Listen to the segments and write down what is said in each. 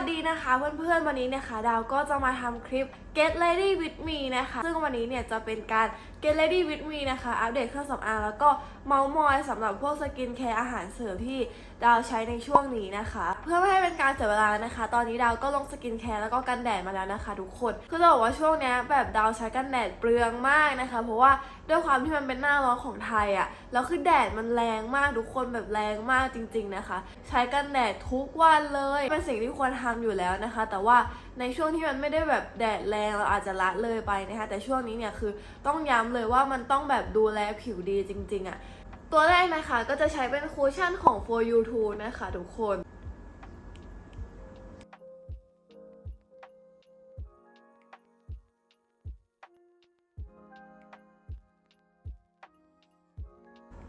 วัสดีนะคะเพื่อนๆวันนี้นะคะดาวก็จะมาทำคลิป Get Ready with me นะคะ ซึ่งวันนี้เนี่ยจะเป็นการ Get Ready with me นะคะ อัปเดตเครื่องสำอางแล้วก็เมาส์มอยสำหรับพวกสกินแคร์อาหารเสริมที่ ดาวใช้ในช่วงนี้นะคะ เพื่อไม่ให้เป็นการเสียเวลานะคะ ตอนนี้ดาวก็ลงสกินแคร์แล้วก็กันแดดมาแล้วนะคะทุกคนคือจะบอกว่าช่วงนี้แบบดาวใช้กันแดดเปลืองมากนะคะ เพราะว่าด้วยความที่มันเป็นหน้าร้อนของไทยอะ่ะแล้วคือแดดมันแรงมากทุกคนแบบแรงมากจริง ๆนะคะ ใช้กันแดดทุกวันเลยเป็นสิ่งที่ควรทำอยู่แล้วนะคะ แต่ว่าในช่วงที่มันไม่ได้แบบแดดแรงเราอาจจะละเลยไปนะคะ แต่ช่วงนี้เนี่ยคือต้องย้ำเลยว่ามันต้องแบบดูแลผิวดีจริง ๆอะ่ะ ตัวแรกนะคะก็จะใช้เป็นคูชั่นของ For You t o นะคะทุกคน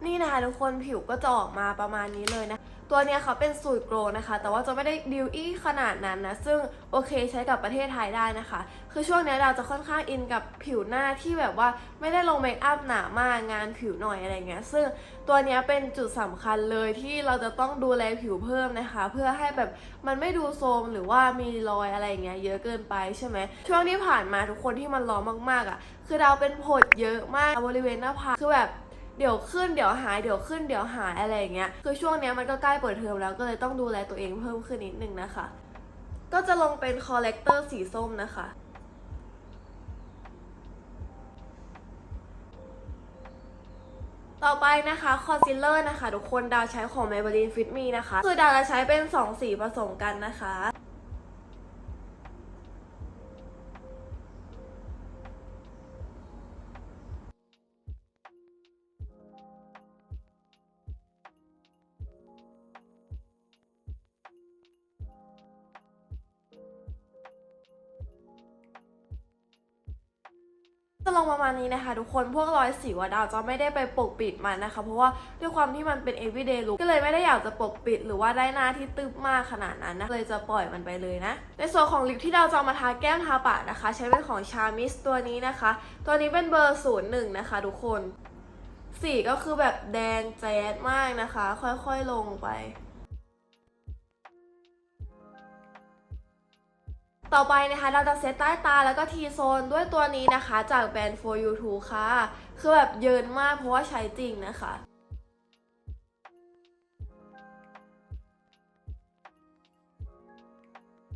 นี่นะคะทุกคนผิวก็จะออกมาประมาณนี้เลยนะ ตัวเนี้ยเขาเป็นสูตรโกลนะคะ แต่ว่าจะไม่ได้ดิวอี้ขนาดนั้นนะ ซึ่งโอเคใช้กับประเทศไทยได้นะคะ คือช่วงเนี้ยเราจะค่อนข้างอินกับผิวหน้าที่แบบว่าไม่ได้ลงเมคอัพหนามากงานผิวหน่อยอะไรเงี้ย ซึ่งตัวเนี้ยเป็นจุดสำคัญเลยที่เราจะต้องดูแลผิวเพิ่มนะคะ เพื่อให้แบบมันไม่ดูโทรมหรือว่ามีรอยอะไรเงี้ยเยอะเกินไปใช่ไหม ช่วงที่ผ่านมาทุกคนที่มันร้อนมากๆอะ คือเราเป็นผดเยอะมากบริเวณหน้าผากคือแบบ เดี๋ยวขึ้นเดี๋ยวหายเดี๋ยวขึ้นเดี๋ยวหายอะไรอย่างเงี้ยคือช่วงเนี้ยมันก็ใกล้เปิดเทอมแล้วก็เลยต้องดูแลตัวเองเพิ่มขึ้นนิดนึงนะคะ ก็จะลงเป็นคอลเลกเตอร์สีส้มนะคะต่อไปนะคะคอนซีลเลอร์นะคะ ทุกคนดาวใช้ของ Maybelline Fit Me นะคะ คือดาวจะใช้เป็น 2 สีผสมกันนะคะ จะลงประมาณนี้นะคะ ทุกคนพวกรอยสิวอะดาวจะไม่ได้ไปปกปิดมันนะคะ เพราะว่าด้วยความที่มันเป็น everyday look ก็เลยไม่ได้อยากจะปกปิด หรือว่าได้หน้าที่ตึบมากขนาดนั้นนะเลยจะปล่อยมันไปเลยนะ ในส่วนของลิปที่ดาวจะมาทาแก้มทาปากนะคะ ใช้เป็นของชามิสตัวนี้นะคะ ตัวนี้เป็นเบอร์ศูนย์หนึ่งนะคะ ทุกคนสีก็คือแบบแดงแจ๊ดมากนะคะ ค่อยๆลงไป ต่อไปนะคะเราจะเซตใต้ตาแล้วก็ทีโซนด้วยตัวนี้นะคะ จากแบรนด์ For You t o ค่ะ คือแบบเยินมากเพราะว่าใช้จริงนะคะ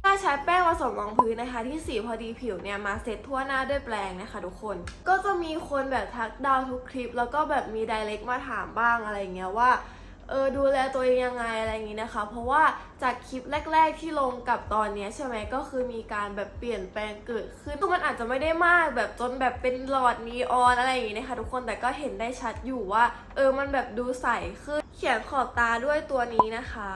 ถ้าใช้แป้งผสมรองพื้นนะคะ ที่สีพอดีผิวเนี่ย มาเซตทั่วหน้าด้วยแปรงนะคะทุกคน ก็จะมีคนแบบทักดาวทุกคลิป แล้วก็แบบมีไดเรกมาถามบ้างอะไรเงี้ยว่า ออดูแลตัวเองยังไงอะไรอย่างนี้นะคะ เพราะว่าจากคลิปแรก ๆ ที่ลงกับตอนนี้ใช่ไหมก็คือมีการแบบเปลี่ยนแปลงเกิดขึ้นคือมันอาจจะไม่ได้มากแบบจนแบบเป็นหลอดนีออนอะไรอย่างนี้นะคะทุกคนแต่ก็เห็นได้ชัดอยู่ว่า เออมันแบบดูใสขึ้น เขียนขอบตาด้วยตัวนี้นะคะ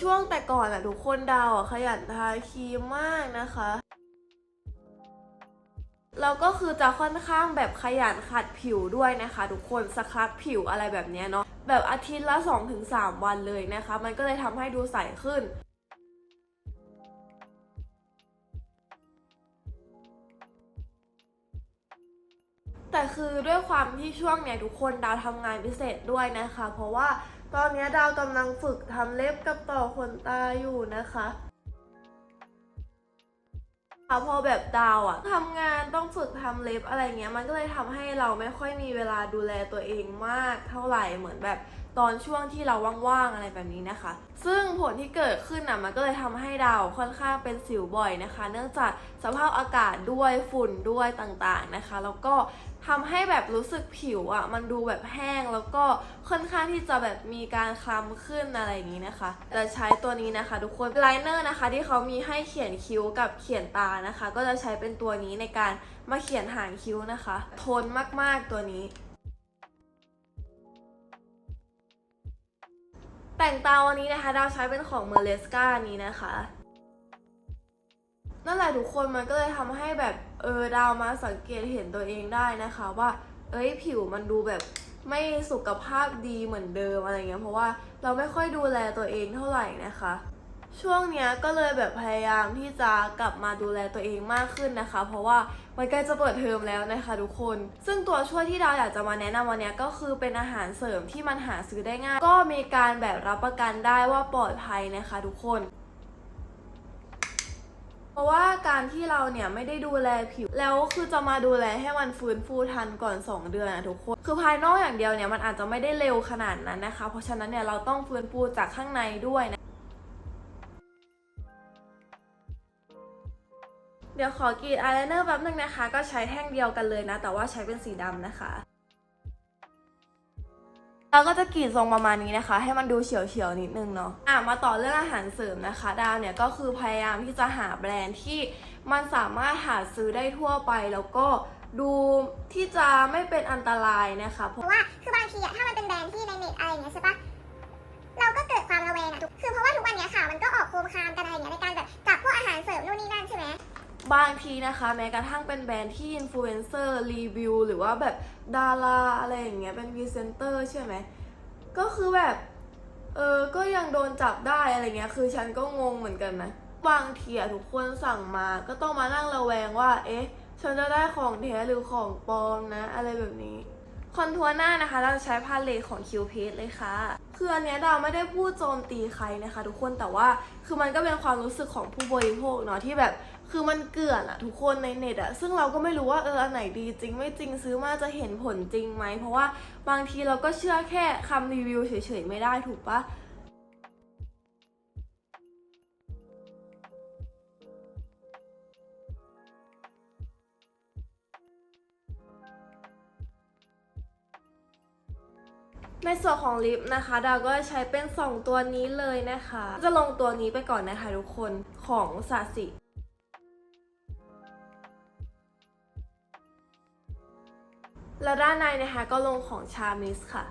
ช่วงแต่ก่อนอะทุกคนดาวอะขยันทาครีมมากนะคะ แล้วก็คือจะค่อนข้างแบบขยันขัดผิวด้วยนะคะ ทุกคนสครับผิวอะไรแบบเนี้ยเนาะแบบอาทิตย์ละ 2-3 วันเลยนะคะ มันก็เลยทำให้ดูใสขึ้นแต่คือด้วยความที่ช่วงเนี้ยทุกคนดาวทำงานพิเศษด้วยนะคะ เพราะว่าตอนนี้ดาวกำลังฝึกทำเล็บกับต่อขนตาอยู่นะคะ ค่ะพอแบบดาวอะทำงานต้องฝึกทำเล็บอะไรเงี้ยมันก็เลยทำให้เราไม่ค่อยมีเวลาดูแลตัวเองมากเท่าไหร่เหมือนแบบตอนช่วงที่เราว่างๆอะไรแบบนี้นะคะ ซึ่งผลที่เกิดขึ้นน่ะมันก็เลยทำให้ดาวค่อนข้างเป็นสิวบ่อยนะคะ เนื่องจากสภาพอากาศด้วยฝุ่นด้วยต่างๆนะคะ แล้วก็ ทำให้แบบรู้สึกผิวอะมันดูแบบแห้งแล้วก็ค่อนข้างที่จะแบบมีการคล้ำขึ้นอะไรอย่างนี้นะคะจะใช้ตัวนี้นะคะ ทุกคนไลเนอร์นะคะ ที่เขามีให้เขียนคิ้วกับเขียนตานะคะ ก็จะใช้เป็นตัวนี้ในการมาเขียนหางคิ้วนะคะ ทนมากๆตัวนี้แต่งตาวันนี้นะคะ ดาวใช้เป็นของเมเลสกานี้นะคะ นั่นแหละทุกคนมันก็เลยทำให้แบบเออดาวมาสังเกตเห็นตัวเองได้นะคะว่า เอ้ยผิวมันดูแบบไม่สุขภาพดีเหมือนเดิมอะไรเงี้ยเพราะว่าเราไม่ค่อยดูแลตัวเองเท่าไหร่นะคะ ช่วงเนี้ยก็เลยแบบพยายามที่จะกลับมาดูแลตัวเองมากขึ้นนะคะ เพราะว่ามันใกล้จะเปิดเทอมแล้วนะคะทุกคน ซึ่งตัวช่วยที่ดาวอยากจะมาแนะนำวันนี้ก็คือเป็นอาหารเสริมที่มันหาซื้อได้ง่าย ก็มีการแบบรับประกันได้ว่าปลอดภัยนะคะทุกคน เพราะว่าการที่เราเนี่ยไม่ได้ดูแลผิว แล้วคือจะมาดูแลให้มันฟื้นฟูทันก่อน 2 เดือนนะทุกคน คือภายนอกอย่างเดียวเนี่ยมันอาจจะไม่ได้เร็วขนาดนั้นนะคะ เพราะฉะนั้นเนี่ยเราต้องฟื้นฟูจากข้างในด้วยนะเดี๋ยวขอกรีดอายไลเนอร์แป๊บนึงนะคะ ก็ใช้แท่งเดียวกันเลยนะ แต่ว่าใช้เป็นสีดำนะคะ เราก็จะกรีดทรงประมาณนี้นะคะ ให้มันดูเฉียวๆนิดนึงเนาะอะมาต่อเรื่องอาหารเสริมนะคะดาวเนี่ยก็คือพยายามที่จะหาแบรนด์ที่มันสามารถหาซื้อได้ทั่วไปแล้วก็ดูที่จะไม่เป็นอันตรายนะคะเพราะว่าคือบางทีอะถ้ามันเป็นแบรนด์ที่ในเน็ตอะไรอย่างเงี้ยใช่ปะเราก็เกิดความระแวงอะทุกคือเพราะว่าทุกวันเนี้ยข่าวมันก็ออกโคมคามกันอะไรอย่างเงี้ยในการแบบจับพวกอาหารเสริมนู่นนี่นั่นใช่ไหม บางทีนะคะ แม้กระทั่งเป็นแบรนด์ที่อินฟลูเอนเซอร์รีวิวหรือว่าแบบดาราอะไรอย่างเงี้ยเป็นพรีเซนเตอร์ใช่ไหมก็คือแบบเออก็ยังโดนจับได้อะไรเงี้ยคือฉันก็งงเหมือนกันนะบางทีอะทุกคนสั่งมาก็ต้องมานั่งระแวงว่า เอ๊ะ ฉันจะได้ของแท้หรือของปลอมนะ อะไรแบบนี้ คอนทัวร์หน้านะคะ เราจะใช้พาเลตของ Q p a g e เลยค่ะ คืออันเนี้ยดาวไม่ได้พูดโจมตีใครนะคะ ทุกคนแต่ว่าคือมันก็เป็นความรู้สึกของผู้บริโภคเนาะที่แบบ คือมันเกลื่อนอะทุกคนในเน็ตอะซึ่งเราก็ไม่รู้ว่าเอออันไหนดีจริง ไม่จริงซื้อมาจะเห็นผลจริงไหม เพราะว่าบางทีเราก็เชื่อแค่คำรีวิวเฉยๆไม่ได้ถูกปะในส่วนของลิปนะคะดาวก็ใช้เป็น 2 ตัวนี้เลยนะคะ จะลงตัวนี้ไปก่อนนะคะทุกคนของสาสิ แล้วด้านในนะคะก็ลงของชามิสค่ะ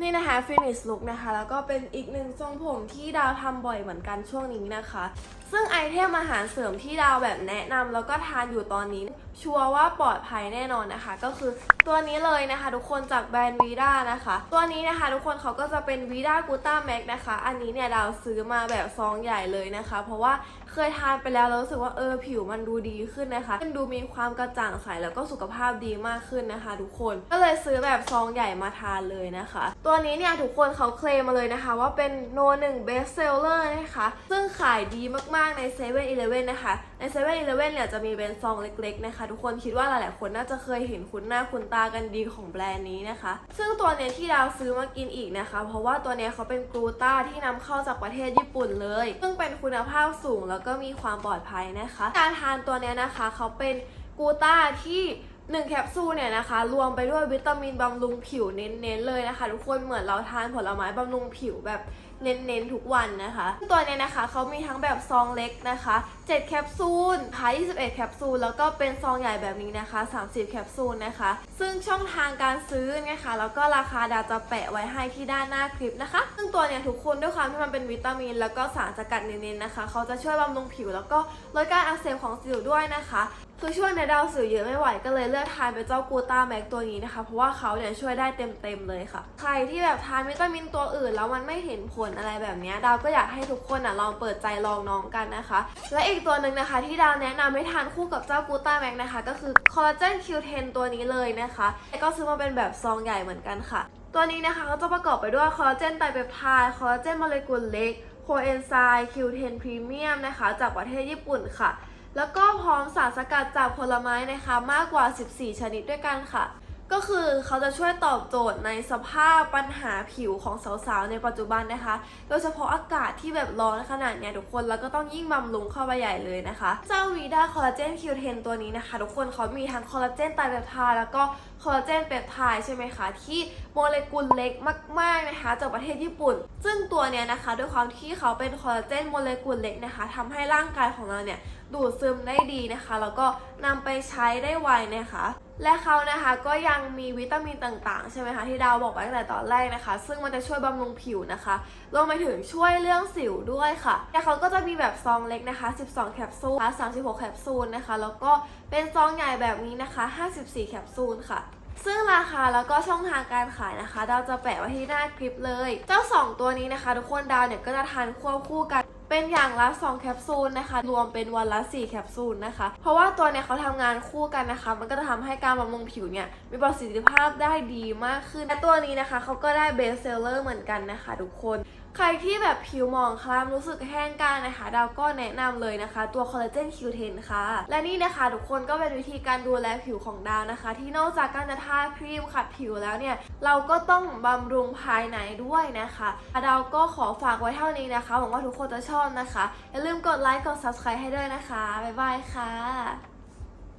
นี่นะคะฟินิชลุกนะคะ แล้วก็เป็นอีกหนึ่งทรงผมที่ดาวทำบ่อยเหมือนกันช่วงนี้นะคะ ซึ่งไอเทมอาหารเสริมที่ดาวแบบแนะนำแล้วก็ทานอยู่ตอนนี้ ชัวร์ว่าปลอดภัยแน่นอนนะคะ ก็คือตัวนี้เลยนะคะ ทุกคนจากแบรนด์วีด้านะคะ ตัวนี้นะคะ ทุกคนเขาก็จะเป็นวีด้ากูต้าแม็กนะคะ อันนี้เนี่ยดาวซื้อมาแบบซองใหญ่เลยนะคะ เพราะว่าเคยทานไปแล้วแล้วรู้สึกว่าเออผิวมันดูดีขึ้นนะคะมันดูมีความกระจ่างใสแล้วก็สุขภาพดีมากขึ้นนะคะ ทุกคนก็เลยซื้อแบบซองใหญ่มาทานเลยนะคะ ตัวนี้เนี่ยทุกคนเขาเคลมมาเลยนะคะ ว่าเป็นโนหนึ่งเบสเซลเลอร์นะคะซึ่งขายดีมากๆใน7 e เ e ่ e อนะคะ ใน7 e เ e ่ e เนี่ยจะมีเป็นซองเล็กๆนะคะ ทุกคนคิดว่าหลายๆคนน่าจะเคยเห็นคุ้นหน้าคุ้นตากันดีของแบรนด์นี้นะคะ ซึ่งตัวเนี้ยที่ดาวซื้อมากินอีกนะคะ เพราะว่าตัวเนี้ยเขาเป็นกลูต้าที่นำเข้าจากประเทศญี่ปุ่นเลย ซึ่งเป็นคุณภาพสูงแล้วก็มีความปลอดภัยนะคะ การทานตัวเนี้ยนะคะเขาเป็นกลูต้าที่1แคปซูลเนี่ยนะคะ รวมไปด้วยวิตามินบำรุงผิวเน้นๆเลยนะคะ ทุกคนเหมือนเราทานผลไม้บำรุงผิวแบบ เน้นๆทุกวันนะคะ ตัวเนี้ยนะคะเขามีทั้งแบบซองเล็กนะคะ 7 แคปซูลพาย21 แคปซูล แล้วก็เป็นซองใหญ่แบบนี้นะคะ 30 แคปซูลนะคะ ซึ่งช่องทางการซื้อนะคะ แล้วก็ราคาดาจะแปะไว้ให้ที่ด้านหน้าคลิปนะคะ ซึ่งตัวเนี้ยทุกคนด้วยความที่มันเป็นวิตามิน แล้วก็สารสกัดเน้นๆนะคะ เขาจะช่วยบำรุงผิว แล้วก็ลดการอักเสบของสิวด้วยนะคะ คือช่วงในดาวสิวเยอะไม่ไหวก็เลยเลือกทานเป็นเจ้ากูต้าแม็กตัวนี้นะคะ เพราะว่าเขาเนี่ยช่วยได้เต็มๆเลยค่ะ ใครที่แบบทานวิตามินตัวอื่น แล้วมันไม่เห็นผลอะไรแบบนี้ดาวก็อยากให้ทุกคนอะลองเปิดใจลองน้องกันนะคะ และอีกตัวหนึ่งนะคะ ที่ดาวแนะนำให้ทานคู่กับเจ้ากูต้าแม็กนะคะ ก็คือคอลลาเจน Q10 ตัวนี้เลยนะคะแล้วก็ซื้อมาเป็นแบบซองใหญ่เหมือนกันค่ะ ตัวนี้นะคะก็จะประกอบไปด้วยคอลลาเจนไตรเปปไทด์คอลลาเจนโมเลกุลเล็กโคเอนไซม์ Q10 Premium นะคะ จากประเทศญี่ปุ่นค่ะ แล้วก็พร้อมสารสกัดจากผลไม้นะคะมากกว่า 14 ชนิดด้วยกันค่ะ ก็คือเขาจะช่วยตอบโจทย์ในสภาพปัญหาผิวของสาวๆ ในปัจจุบันนะคะ โดยเฉพาะอากาศที่แบบร้อนขนาดเนี้ยทุกคนแล้วก็ต้องยิ่งบำรุงเข้าไปใหญ่เลยนะคะ เจ้าวีด้าคอลลาเจน Q10 ตัวนี้นะคะทุกคนเขามีทั้งคอลลาเจนไตรเปปไทด์แล้วก็คอลลาเจนเปปไทด์ใช่ไหมคะ ที่โมเลกุลเล็กมาก ๆ นะคะ จากประเทศญี่ปุ่น ซึ่งตัวเนี้ยนะคะ ด้วยความที่เขาเป็นคอลลาเจนโมเลกุลเล็กนะคะทำให้ร่างกายของเราเนี่ย ดูดซึมได้ดีนะคะ แล้วก็นำไปใช้ได้ไวนะคะ และเขานะคะก็ยังมีวิตามินต่างๆ ใช่ไหมคะที่ดาวบอกไปตั้งแต่ตอนแรกนะคะ ซึ่งมันจะช่วยบำรุงผิวนะคะรวมไปถึงช่วยเรื่องสิวด้วยค่ะแต่เขาก็จะมีแบบซองเล็กนะคะ 12 แคปซูล36 แคปซูลนะคะ แล้วก็เป็นซองใหญ่แบบนี้นะคะ 54 แคปซูลค่ะซึ่งราคาแล้วก็ช่องทางการขายนะคะ ดาวจะแปะไว้ที่หน้าคลิปเลย เจ้า 2 ตัวนี้นะคะ ทุกคนดาวเนี่ยก็จะทานควบคู่กัน เป็นอย่างละ 2 แคปซูลนะคะ รวมเป็นวันละ 4 แคปซูลนะคะ เพราะว่าตัวเนี่ยเขาทำงานคู่กันนะคะ มันก็จะทำให้การบำรุงผิวเนี่ยมีประสิทธิภาพได้ดีมากขึ้นและตัวนี้นะคะเขาก็ได้เบสเซลเลอร์เหมือนกันนะคะทุกคน ใครที่แบบผิวหมองคล้ำรู้สึกแห้งกร้านนะคะ ดาวก็แนะนำเลยนะคะ ตัวคอลลาเจน Q10 ค่ะ และนี่นะคะทุกคนก็เป็นวิธีการดูแลผิวของดาวนะคะ ที่นอกจากการจะทาครีมขัดผิวแล้วเนี่ย เราก็ต้องบำรุงภายในด้วยนะคะดาวก็ขอฝากไว้เท่านี้นะคะหวังว่าทุกคนจะชอบนะคะอย่าลืมกดไลค์กด subscribe ให้ด้วยนะคะบ๊ายบายค่ะ